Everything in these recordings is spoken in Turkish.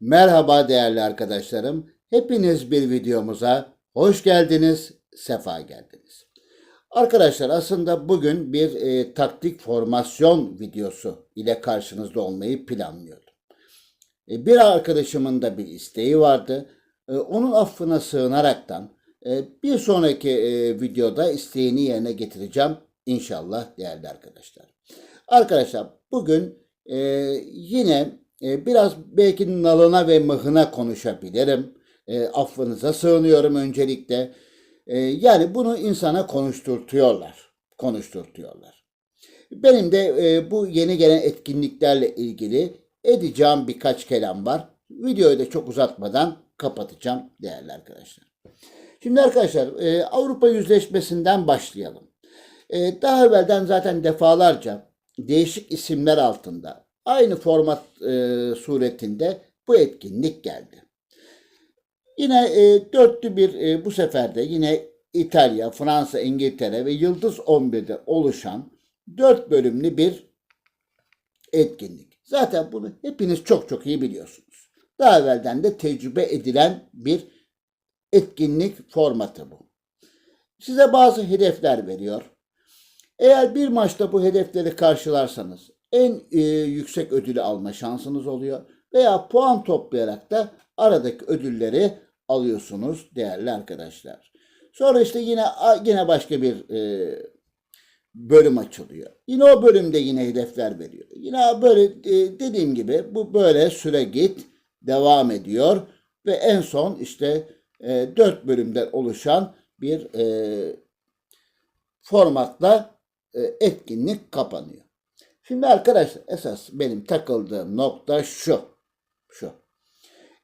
Merhaba değerli arkadaşlarım. Hepiniz bir videomuza hoş geldiniz, sefa geldiniz. Arkadaşlar aslında bugün bir e, taktik formasyon videosu ile karşınızda olmayı planlıyordum. E, bir arkadaşımın da bir isteği vardı. E, onun affına sığınaraktan e, bir sonraki e, videoda isteğini yerine getireceğim inşallah değerli arkadaşlar. Arkadaşlar bugün e, yine e, biraz belki nalına ve mıhına konuşabilirim. E, affınıza sığınıyorum öncelikle. E, yani bunu insana konuşturtuyorlar. Konuşturtuyorlar. Benim de e, bu yeni gelen etkinliklerle ilgili edeceğim birkaç kelam var. Videoyu da çok uzatmadan kapatacağım değerli arkadaşlar. Şimdi arkadaşlar e, Avrupa Yüzleşmesi'nden başlayalım. E, daha evvelden zaten defalarca değişik isimler altında aynı format e, suretinde bu etkinlik geldi. Yine e, dörtlü bir e, bu sefer de yine İtalya, Fransa, İngiltere ve Yıldız 11'de oluşan dört bölümlü bir etkinlik. Zaten bunu hepiniz çok çok iyi biliyorsunuz. Daha evvelden de tecrübe edilen bir etkinlik formatı bu. Size bazı hedefler veriyor. Eğer bir maçta bu hedefleri karşılarsanız en e, yüksek ödülü alma şansınız oluyor. Veya puan toplayarak da aradaki ödülleri alıyorsunuz değerli arkadaşlar. Sonra işte yine yine başka bir e, bölüm açılıyor. Yine o bölümde yine hedefler veriyor. Yine böyle e, dediğim gibi bu böyle süre git devam ediyor ve en son işte e, 4 bölümden oluşan bir e, formatla e, etkinlik kapanıyor. Şimdi arkadaşlar esas benim takıldığım nokta şu. Şu.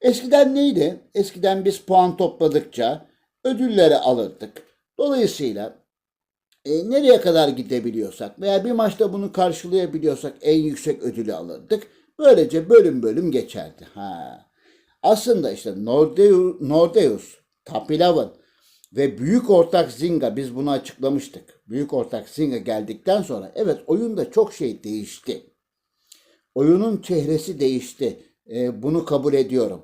Eskiden neydi? Eskiden biz puan topladıkça ödülleri alırdık. Dolayısıyla e, nereye kadar gidebiliyorsak veya bir maçta bunu karşılayabiliyorsak en yüksek ödülü alırdık. Böylece bölüm bölüm geçerdi. Ha. Aslında işte Nordeus, Nordeus 11 ve büyük ortak Zynga biz bunu açıklamıştık. Büyük ortak Zynga geldikten sonra evet oyunda çok şey değişti. Oyunun çehresi değişti. E, bunu kabul ediyorum.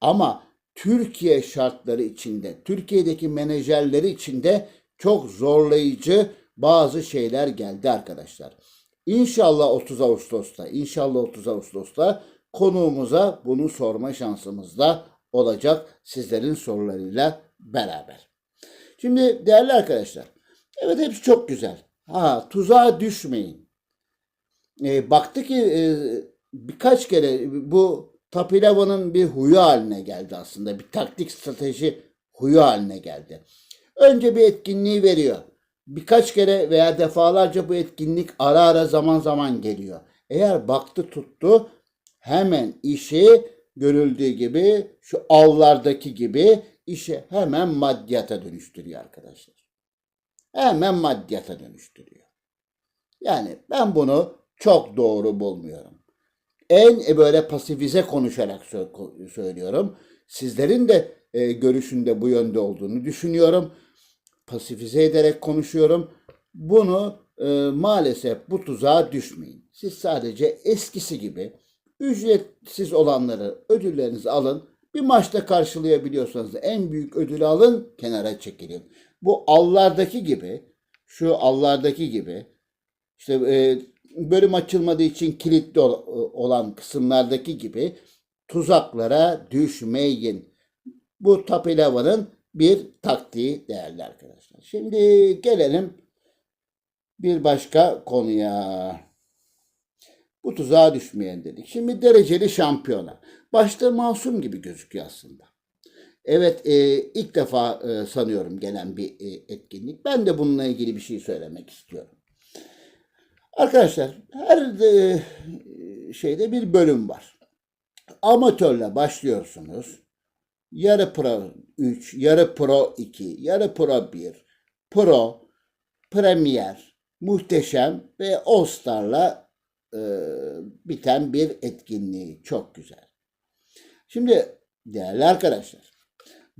Ama Türkiye şartları içinde, Türkiye'deki menajerleri içinde çok zorlayıcı bazı şeyler geldi arkadaşlar. İnşallah 30 Ağustos'ta, inşallah 30 Ağustos'ta konuğumuza bunu sorma şansımız da olacak sizlerin sorularıyla beraber. Şimdi değerli arkadaşlar, evet hepsi çok güzel. Ha tuzağa düşmeyin. E, baktı ki e, birkaç kere bu Tapilava'nın bir huyu haline geldi aslında. Bir taktik strateji huyu haline geldi. Önce bir etkinliği veriyor. Birkaç kere veya defalarca bu etkinlik ara ara zaman zaman geliyor. Eğer baktı tuttu hemen işi görüldüğü gibi şu avlardaki gibi işi hemen maddiyata dönüştürüyor arkadaşlar. Hemen maddiyata dönüştürüyor. Yani ben bunu çok doğru bulmuyorum. En e, böyle pasifize konuşarak söylüyorum. Sizlerin de e, görüşünde bu yönde olduğunu düşünüyorum. Pasifize ederek konuşuyorum. Bunu e, maalesef bu tuzağa düşmeyin. Siz sadece eskisi gibi ücretsiz olanları ödüllerinizi alın. Bir maçta karşılayabiliyorsanız en büyük ödülü alın, kenara çekilin. Bu allardaki gibi, şu allardaki gibi işte e, bölüm açılmadığı için kilitli olan kısımlardaki gibi tuzaklara düşmeyin. Bu 11'ın bir taktiği değerli arkadaşlar. Şimdi gelelim bir başka konuya. Bu tuzağa düşmeyen dedik. Şimdi dereceli şampiyona. Başta masum gibi gözüküyor aslında. Evet e, ilk defa e, sanıyorum gelen bir e, etkinlik. Ben de bununla ilgili bir şey söylemek istiyorum. Arkadaşlar her e, şeyde bir bölüm var. Amatörle başlıyorsunuz. Yarı Pro 3, yarı Pro 2, yarı Pro 1, Pro, Premier, Muhteşem ve All Star'la e, biten bir etkinliği. Çok güzel. Şimdi değerli arkadaşlar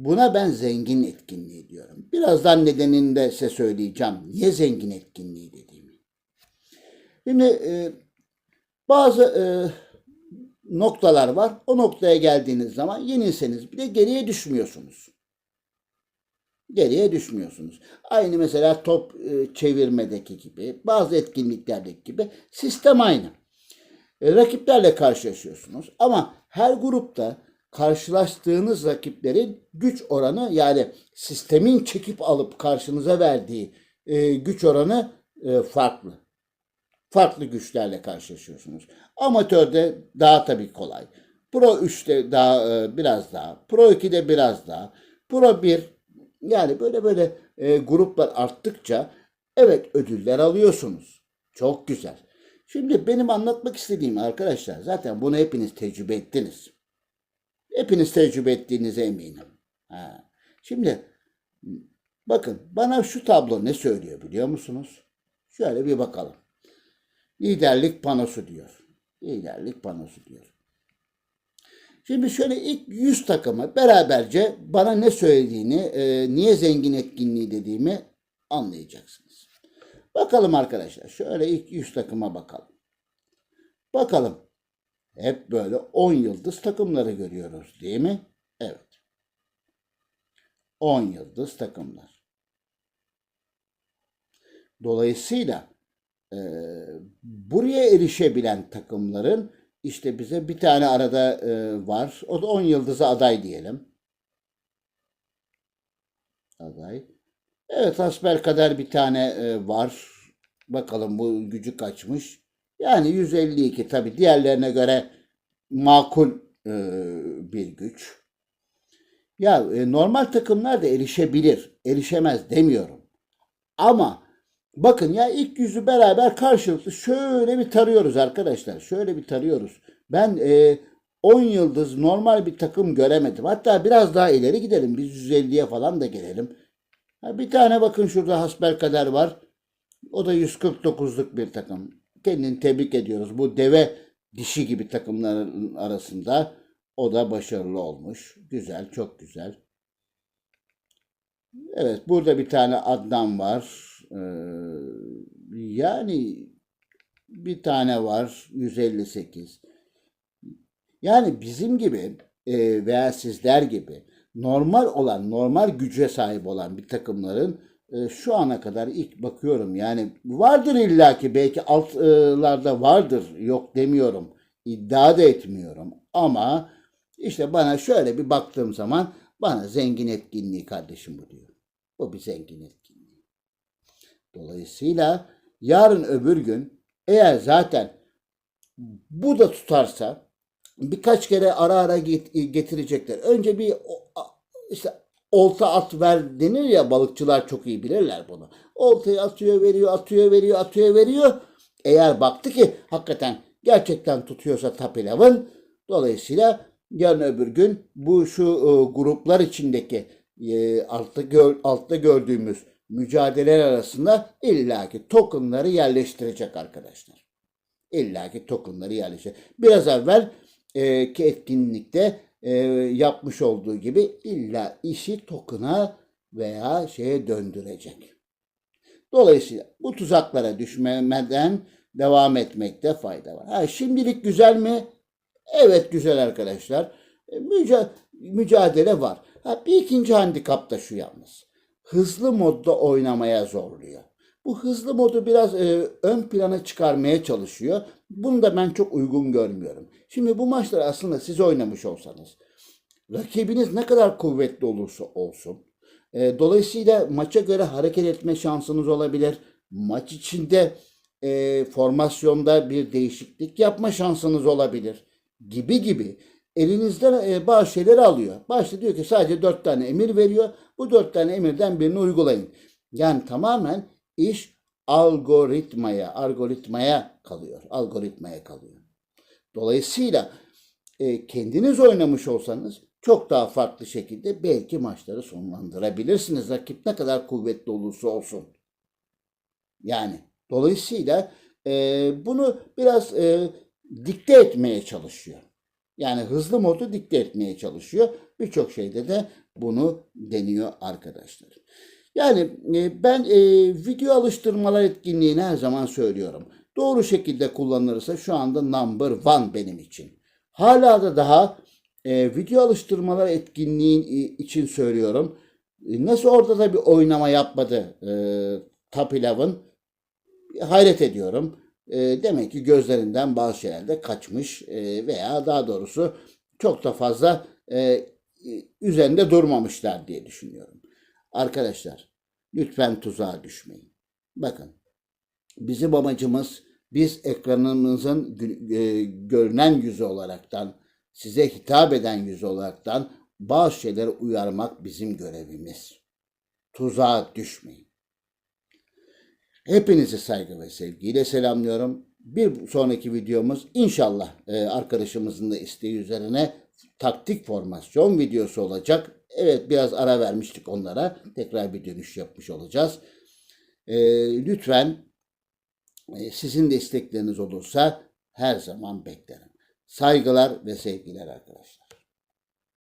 buna ben zengin etkinliği diyorum. Birazdan nedenini de size söyleyeceğim. Niye zengin etkinliği dediğimi. Şimdi e, bazı e, noktalar var. O noktaya geldiğiniz zaman yenilseniz bile geriye düşmüyorsunuz. Geriye düşmüyorsunuz. Aynı mesela top e, çevirmedeki gibi, bazı etkinliklerdeki gibi sistem aynı. E, rakiplerle karşılaşıyorsunuz. Ama her grupta karşılaştığınız rakiplerin güç oranı yani sistemin çekip alıp karşınıza verdiği e, güç oranı farklı. Farklı güçlerle karşılaşıyorsunuz. Amatörde daha tabii kolay. Pro 3'te daha biraz daha. Pro 2'de biraz daha. Pro 1 yani böyle böyle e, gruplar arttıkça evet ödüller alıyorsunuz. Çok güzel. Şimdi benim anlatmak istediğim arkadaşlar zaten bunu hepiniz tecrübe ettiniz. Hepiniz tecrübe ettiğinize eminim. Ha. Şimdi bakın bana şu tablo ne söylüyor biliyor musunuz? Şöyle bir bakalım. Liderlik panosu diyor. Liderlik panosu diyor. Şimdi şöyle ilk 100 takımı beraberce bana ne söylediğini, e, niye zengin etkinliği dediğimi anlayacaksınız. Bakalım arkadaşlar. Şöyle ilk 100 takıma bakalım. Bakalım. Hep böyle 10 yıldız takımları görüyoruz değil mi? Evet. 10 yıldız takımlar. Dolayısıyla e, buraya erişebilen takımların işte bize bir tane arada e, var. O da 10 yıldızı aday diyelim. Aday. Evet kadar bir tane e, var. Bakalım bu gücü kaçmış. Yani 152 tabi diğerlerine göre makul e, bir güç. Ya e, normal takımlar da erişebilir. Erişemez demiyorum. Ama bakın ya ilk yüzü beraber karşılıklı şöyle bir tarıyoruz arkadaşlar. Şöyle bir tarıyoruz. Ben e, 10 yıldız normal bir takım göremedim. Hatta biraz daha ileri gidelim. Biz 150'ye falan da gelelim. Ha, bir tane bakın şurada hasbelkader var. O da 149'luk bir takım. Kendini tebrik ediyoruz. Bu deve dişi gibi takımların arasında o da başarılı olmuş. Güzel, çok güzel. Evet, burada bir tane Adnan var. Ee, yani bir tane var 158. Yani bizim gibi e, veya sizler gibi normal olan, normal güce sahip olan bir takımların e, şu ana kadar ilk bakıyorum yani vardır illaki belki altlarda vardır yok demiyorum iddia da etmiyorum ama işte bana şöyle bir baktığım zaman bana zengin etkinliği kardeşim bu diyor. Bu bir zengin etkinliği. Dolayısıyla yarın öbür gün eğer zaten bu da tutarsa birkaç kere ara ara getirecekler. Önce bir işte olta at ver denir ya balıkçılar çok iyi bilirler bunu. Oltayı atıyor veriyor atıyor veriyor atıyor veriyor. Eğer baktı ki hakikaten gerçekten tutuyorsa tapilavın dolayısıyla yarın öbür gün bu şu e, gruplar içindeki e, altta, gör, altta gördüğümüz mücadeleler arasında illaki tokenları yerleştirecek arkadaşlar. İllaki tokenları yerleştirecek. Biraz evvel e, ki etkinlikte e, yapmış olduğu gibi illa işi token'a veya şeye döndürecek. Dolayısıyla bu tuzaklara düşmemeden devam etmekte fayda var. Ha, şimdilik güzel mi? Evet güzel arkadaşlar. E, müca mücadele var. Ha, bir ikinci handikap da şu yalnız. Hızlı modda oynamaya zorluyor. Bu hızlı modu biraz e, ön plana çıkarmaya çalışıyor. Bunu da ben çok uygun görmüyorum. Şimdi bu maçları aslında siz oynamış olsanız, rakibiniz ne kadar kuvvetli olursa olsun, e, dolayısıyla maça göre hareket etme şansınız olabilir. Maç içinde e, formasyonda bir değişiklik yapma şansınız olabilir gibi gibi elinizden e, bazı şeyleri alıyor. Başta diyor ki sadece dört tane emir veriyor. Bu dört tane emirden birini uygulayın. Yani tamamen iş algoritmaya, algoritmaya kalıyor. Algoritmaya kalıyor. Dolayısıyla e, kendiniz oynamış olsanız çok daha farklı şekilde belki maçları sonlandırabilirsiniz. Rakip ne kadar kuvvetli olursa olsun. Yani dolayısıyla e, bunu biraz e, dikte etmeye çalışıyor. Yani hızlı modu dikte etmeye çalışıyor. Birçok şeyde de bunu deniyor arkadaşlar. Yani e, ben e, video alıştırmalar etkinliğini her zaman söylüyorum. Doğru şekilde kullanılırsa şu anda number one benim için. Hala da daha e, video alıştırmalar etkinliğin için söylüyorum. Nasıl orada da bir oynama yapmadı e, Top Eleven? Hayret ediyorum. E, demek ki gözlerinden bazı şeyler de kaçmış e, veya daha doğrusu çok da fazla e, üzerinde durmamışlar diye düşünüyorum. Arkadaşlar lütfen tuzağa düşmeyin. Bakın bizim amacımız biz ekranımızın e, görünen yüzü olaraktan size hitap eden yüzü olaraktan bazı şeyleri uyarmak bizim görevimiz. Tuzağa düşmeyin. Hepinizi saygı ve sevgiyle selamlıyorum. Bir sonraki videomuz inşallah e, arkadaşımızın da isteği üzerine taktik formasyon videosu olacak. Evet biraz ara vermiştik onlara. Tekrar bir dönüş yapmış olacağız. E, lütfen e, sizin de istekleriniz olursa her zaman beklerim. Saygılar ve sevgiler arkadaşlar.